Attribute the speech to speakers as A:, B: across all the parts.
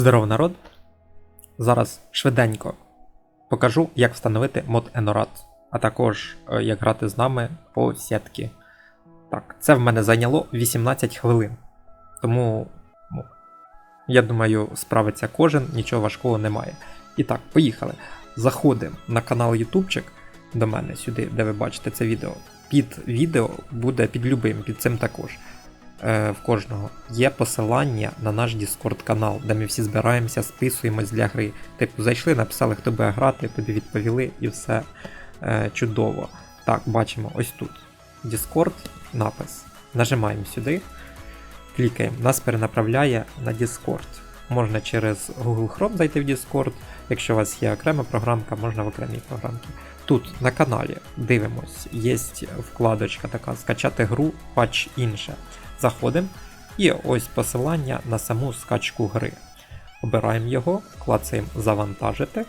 A: Здоров народ! Зараз швиденько покажу, як встановити мод Enorat, а також е, як грати з нами по сітки. Так, це в мене зайняло 18 хвилин. Тому, ну, я думаю, справиться кожен, нічого важкого немає. І так, поїхали. Заходимо на канал Ютубчик до мене сюди, де ви бачите це відео. Під відео буде під любим, під цим також. Е, в кожного є посилання на наш Discord канал, де ми всі збираємося, списуємось для гри. Типу, зайшли, написали, хто буде грати, тобі відповіли і все е, чудово. Так, бачимо ось тут. Discord, напис. Нажимаємо сюди, клікаємо, нас перенаправляє на Discord. Можна через Google Chrome зайти в Discord. Якщо у вас є окрема програмка, можна в окремій програмці. Тут на каналі дивимось, є вкладочка така скачати гру, патч інше. Заходимо і ось посилання на саму скачку гри. Обираємо його, клацаємо завантажити.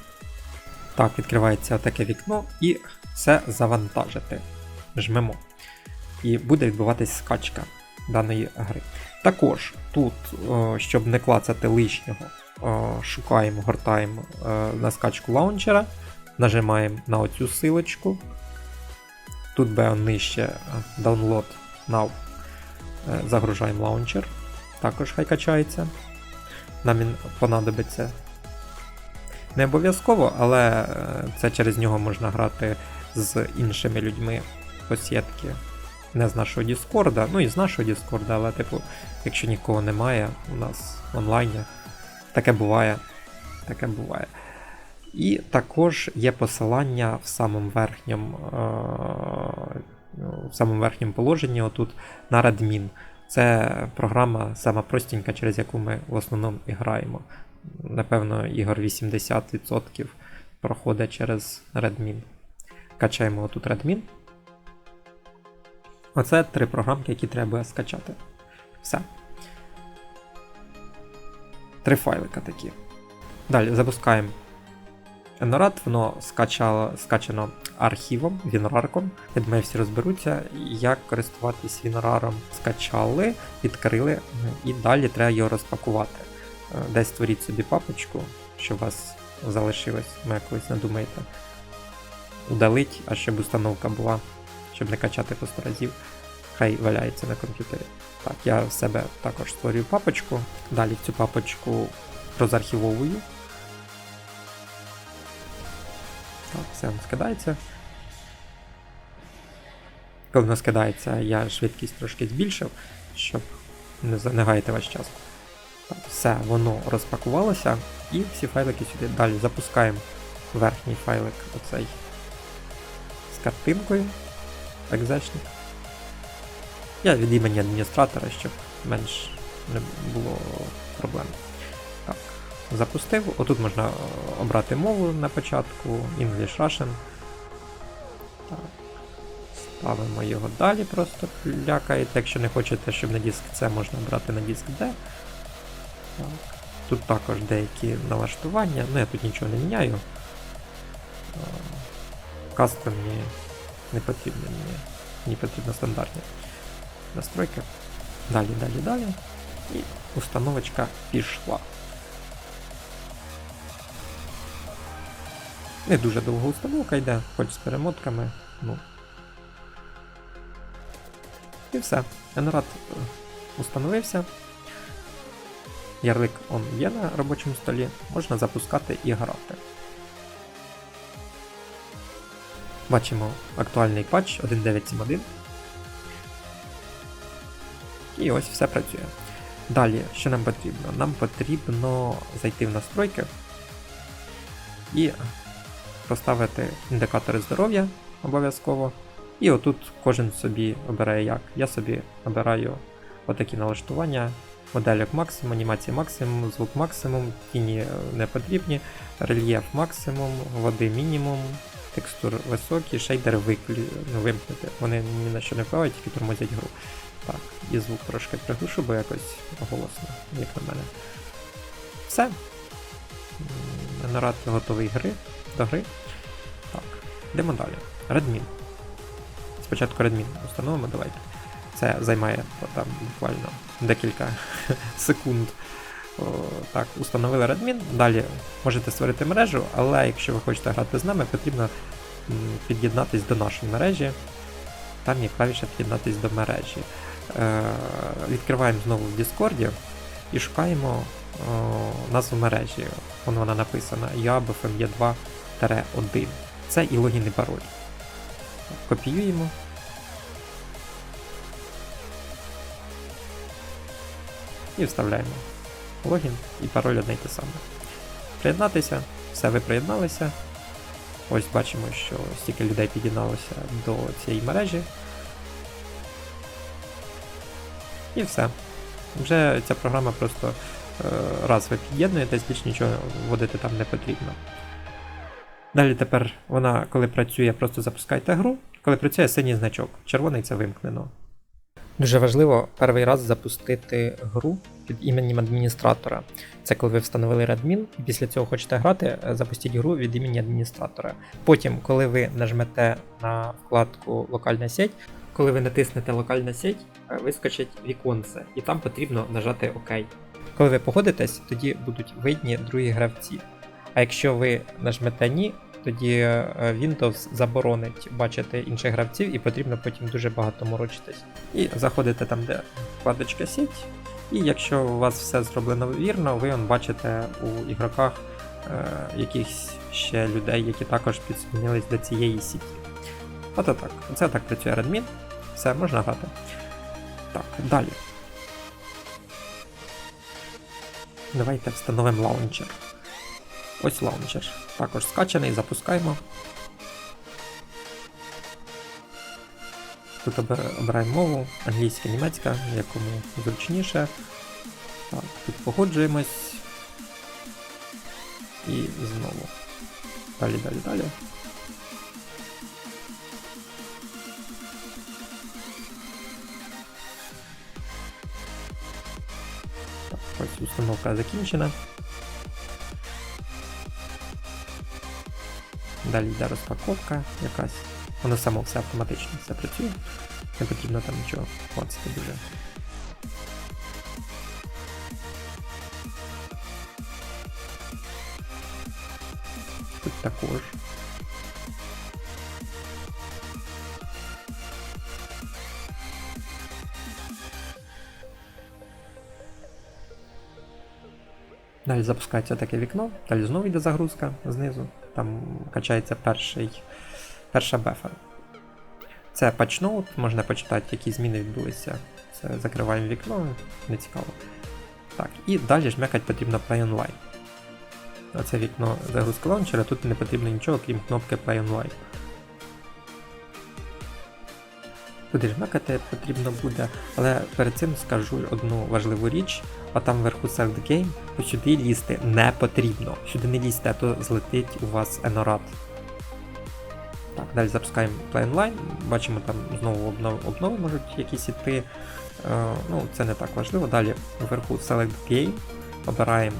A: Так, відкривається таке вікно і все завантажити. Жмемо. І буде відбуватись скачка даної гри. Також тут, щоб не клацати лишнього, шукаємо, гортаємо е, на скачку лаунчера, нажимаємо на оцю силочку. Тут буде нижче е, Download Now. Е, Загружаємо лаунчер. Також хай качається. Нам він понадобиться. Не обов'язково, але е, це через нього можна грати з іншими людьми по сітки. Не з нашого Діскорда, ну і з нашого Діскорда, але, типу, якщо нікого немає у нас в онлайні, таке буває. Таке буває. І також є посилання в самому верхньому, е- в самому верхньому положенні отут на Radmin. Це програма сама простенька, через яку ми в основному і граємо. Напевно, ігор 80% проходить через Redmin. Качаємо отут Redmin. Оце три програмки, які треба скачати. Все. Три файлика такі. Далі запускаємо Enorat, воно скачало, скачано архівом, вінрарком. Я думаю, всі розберуться, як користуватись вінраром. Скачали, відкрили, і далі треба його розпакувати. Е, Десь створіть собі папочку, що у вас залишилось, ми колись не думаєте. Удалить, а щоб установка була, щоб не качати по 100 разів. Хай валяється на комп'ютері. Так, я в себе також створюю папочку. Далі цю папочку розархівовую. Все воно скидається. Коли воно скидається, я швидкість трошки збільшив, щоб не гаяти ваш час. Так, все, воно розпакувалося, і всі файлики сюди. Далі запускаємо верхній файлик оцей з картинкою. Екзешник. Я від імені адміністратора, щоб менш не було проблем. Запустив. Отут можна е, обрати мову на початку, English Russian. Так. Ставимо його далі, просто лякаєте. Якщо не хочете, щоб на диск C, можна обрати на диск D. Так. Тут також деякі налаштування, ну я тут нічого не міняю. Е, Кастомні не потрібні мені. Мені потрібно стандартні настройки. Далі, далі, далі. І установочка пішла. Не дуже довго установка йде, хоч з перемотками. Ну. І все. Енорат е, установився. Ярлик он є на робочому столі, можна запускати і грати. Бачимо актуальний патч 1.971. І ось все працює. Далі, що нам потрібно? Нам потрібно зайти в настройки і поставити індикатори здоров'я обов'язково. І отут кожен собі обирає як. Я собі обираю отакі налаштування. Моделек максимум, анімації максимум, звук максимум, тіні е, не потрібні, рельєф максимум, води мінімум, текстур високі, шейдери виклю... ну, вимкнути. Вони ні на що не впливають, тільки тормозять гру. Так, і звук трошки приглушу, бо якось голосно, як на мене. Все. Нарад готовий гри, до гри. Йдемо далі. Redmin. Спочатку Redmin установимо, давайте. Це займає там буквально декілька секунд. О, Так, установили Redmin. Далі можете створити мережу, але якщо ви хочете грати з нами, потрібно під'єднатись до нашої мережі. Там є клавіша під'єднатись до мережі. Е, відкриваємо знову в Discord і шукаємо о, назву мережі. Вон вона написана YABFME2-1. Це і логін і пароль. Копіюємо. І вставляємо логін і пароль одне й те саме. Приєднатися, все, ви приєдналися. Ось бачимо, що стільки людей під'єдналося до цієї мережі. І все. Вже ця програма просто е, раз ви під'єднуєтесь, більш нічого вводити там не потрібно. Далі тепер вона, коли працює, просто запускайте гру. Коли працює синій значок, червоний це вимкнено. Дуже важливо перший раз запустити гру під іменем адміністратора. Це коли ви встановили Redmin, і після цього хочете грати, е, запустіть гру від імені адміністратора. Потім, коли ви нажмете на вкладку Локальна сеть, коли ви натиснете Локальна сеть, е, вискочить віконце, і там потрібно нажати ОК. Коли ви погодитесь, тоді будуть видні другі гравці. А якщо ви нажмете ні, тоді е, Windows заборонить бачити інших гравців і потрібно потім дуже багато морочитись. І заходите там, де вкладочка сіть, і якщо у вас все зроблено вірно, ви он бачите у ігроках е, якихось ще людей, які також підсумнились до цієї сіті. Ото так. Це так працює Redmin. Все, можна грати. Так, далі. Давайте встановимо лаунчер. Ось лаунчер. Також скачаний, запускаємо. Тут обираємо мову, англійська, німецька, якому зручніше. Так, тут погоджуємось. І знову. Далі, далі, далі. Так, ось установка закінчена. Далі йде розпаковка якась. Воно само все автоматично все працює. Не потрібно там нічого клацати дуже. Тут також. Далі запускається таке вікно, далі знову йде загрузка знизу. Там качається перший, перша бефа. Це патчноут, можна почитати, які зміни відбулися. Це закриваємо вікно, не цікаво. Так, і далі жмякати потрібно Play Online. Оце вікно загрузки лаунчера, тут не потрібно нічого, крім кнопки Play Online. Туди жмякати потрібно буде, але перед цим скажу одну важливу річ, а там вверху Select Game, то сюди лізти не потрібно. Сюди не лізьте, а то злетить у вас Енорат. Так, далі запускаємо Play Online, бачимо там знову обнови, обнови можуть якісь іти. Е, ну, це не так важливо. Далі вверху Select Game, обираємо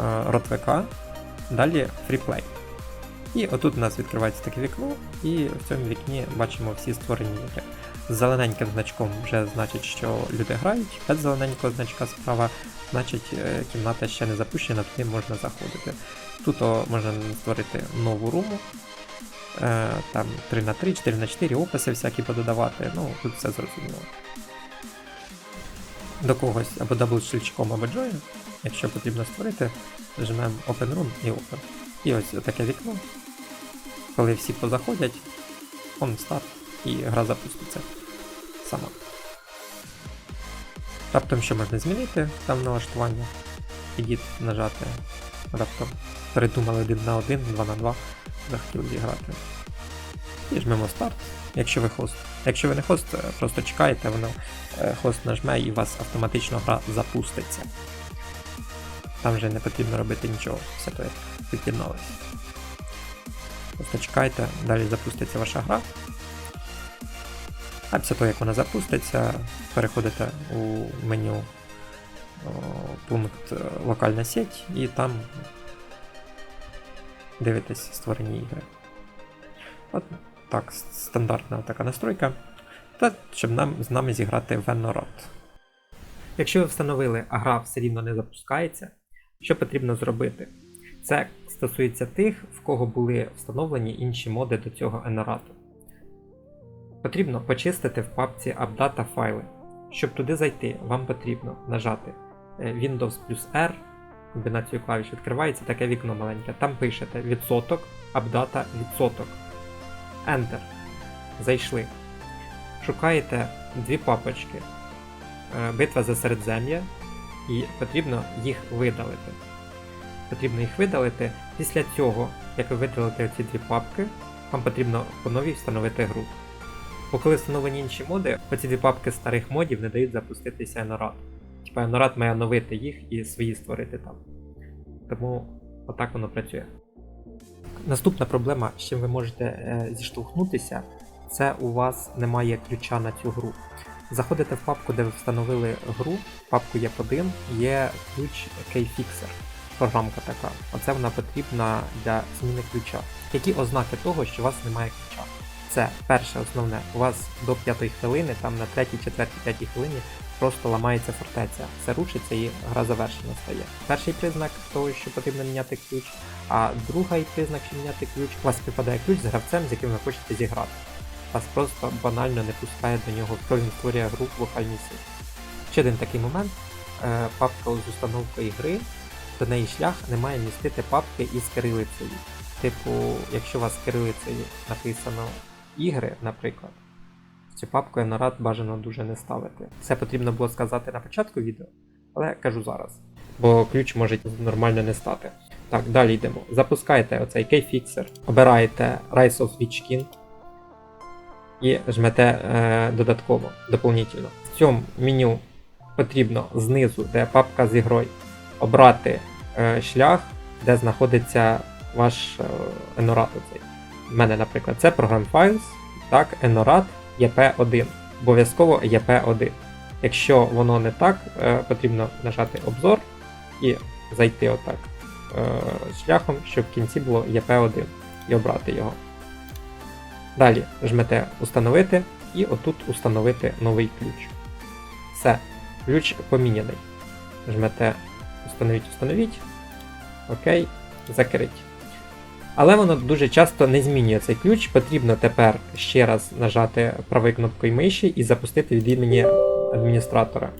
A: е, ROTVK, далі FreePlay. І отут у нас відкривається таке вікно, і в цьому вікні бачимо всі створені ігри. З зелененьким значком вже значить, що люди грають, без зелененького значка справа, значить е, кімната ще не запущена, туди можна заходити. Тут можна створити нову руму. Е, там 3 на 3 4 на 4 описи всякі пододавати, ну тут все зрозуміло. До когось або дабл-щелчком, або join, якщо потрібно створити, нажимаємо Open Room і Open. І ось таке вікно. Коли всі позаходять, он старт і гра запуститься сама. Раптом що можна змінити там налаштування. Ідіть нажати. Раптом передумали 1 на 1, 2 на 2, захотіли зіграти. І жмемо старт, якщо ви хост. Якщо ви не хост, е, просто чекаєте, воно е, хост нажме і у вас автоматично гра запуститься. Там вже не потрібно робити нічого, все то як під'єдналось. Просто чекайте, далі запуститься ваша гра. А після того, як вона запуститься, переходите у меню пункт е, локальна сеть і там дивитесь створені ігри. От так, стандартна така настройка. Та щоб нам, з нами зіграти в Enorot. Якщо ви встановили, а гра все рівно не запускається, Що потрібно зробити? Це стосується тих, в кого були встановлені інші моди до цього енорату. Потрібно почистити в папці AppData файли. Щоб туди зайти, вам потрібно нажати е, Windows плюс R, комбінацію клавіш відкривається таке вікно маленьке. Там пишете відсоток, AppData відсоток. Enter. Зайшли. Шукаєте дві папочки. Е, Битва за Середзем'я, і потрібно їх видалити. Потрібно їх видалити. Після цього, як ви видалите ці дві папки, вам потрібно по новій встановити гру. Бо коли встановлені інші моди, оці дві папки старих модів не дають запуститися Енорат. Типа Енорат має оновити їх і свої створити там. Тому отак воно працює. Наступна проблема, з чим ви можете е, зіштовхнутися, це у вас немає ключа на цю гру. Заходите в папку, де ви встановили гру, папку Є1, є ключ Keyfixer, програмка така. Оце вона потрібна для зміни ключа. Які ознаки того, що у вас немає ключа? Це перше основне, у вас до п'ятої хвилини, там на третій, четвертій, п'ятій хвилині просто ламається фортеця, все рушиться і гра завершена стає. Перший признак того, що потрібно міняти ключ, а другий признак, що міняти ключ, у вас співпадає ключ з гравцем, з яким ви хочете зіграти. Вас просто банально не пускає до нього, коли він створює гру в локальній силі. Ще один такий момент. Е, Папка з установкою гри, до неї шлях не має містити папки із кирилицею. Типу, якщо у вас кирилицею написано ігри, наприклад, цю папку Енорат бажано дуже не ставити. Це потрібно було сказати на початку відео, але кажу зараз. Бо ключ може нормально не стати. Так, далі йдемо. Запускаєте оцей Keyfixer, обираєте Rise of Witch King і жмете е, додатково, доповнительно. В цьому меню потрібно знизу, де папка з ігрою, обрати е, шлях, де знаходиться ваш е, оцей. У мене, наприклад, це Program Files, так, Enorat EP1. Обов'язково EP1. Якщо воно не так, е, потрібно нажати обзор і зайти отак е, шляхом, щоб в кінці було EP1 і обрати його. Далі жмете Установити і отут установити новий ключ. Все, ключ поміняний. Жмете Установіть, установіть. Окей, закрить. Але воно дуже часто не змінює цей ключ. Потрібно тепер ще раз нажати правою кнопкою миші і запустити від імені адміністратора.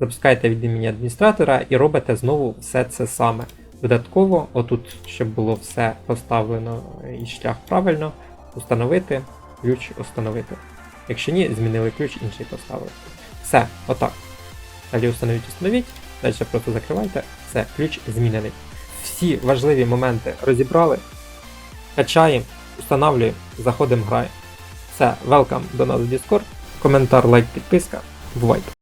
A: Запускаєте від імені адміністратора і робите знову все це саме. Додатково, отут, щоб було все поставлено і шлях правильно, установити, ключ установити. Якщо ні, змінили ключ, інший поставили. Все, отак. Далі установіть, установіть, далі просто закривайте, все, ключ змінений. Всі важливі моменти розібрали, качаємо, встановлюємо, заходимо, граємо. Все, welcome до нас в Discord. Коментар, лайк, підписка. Бувайте!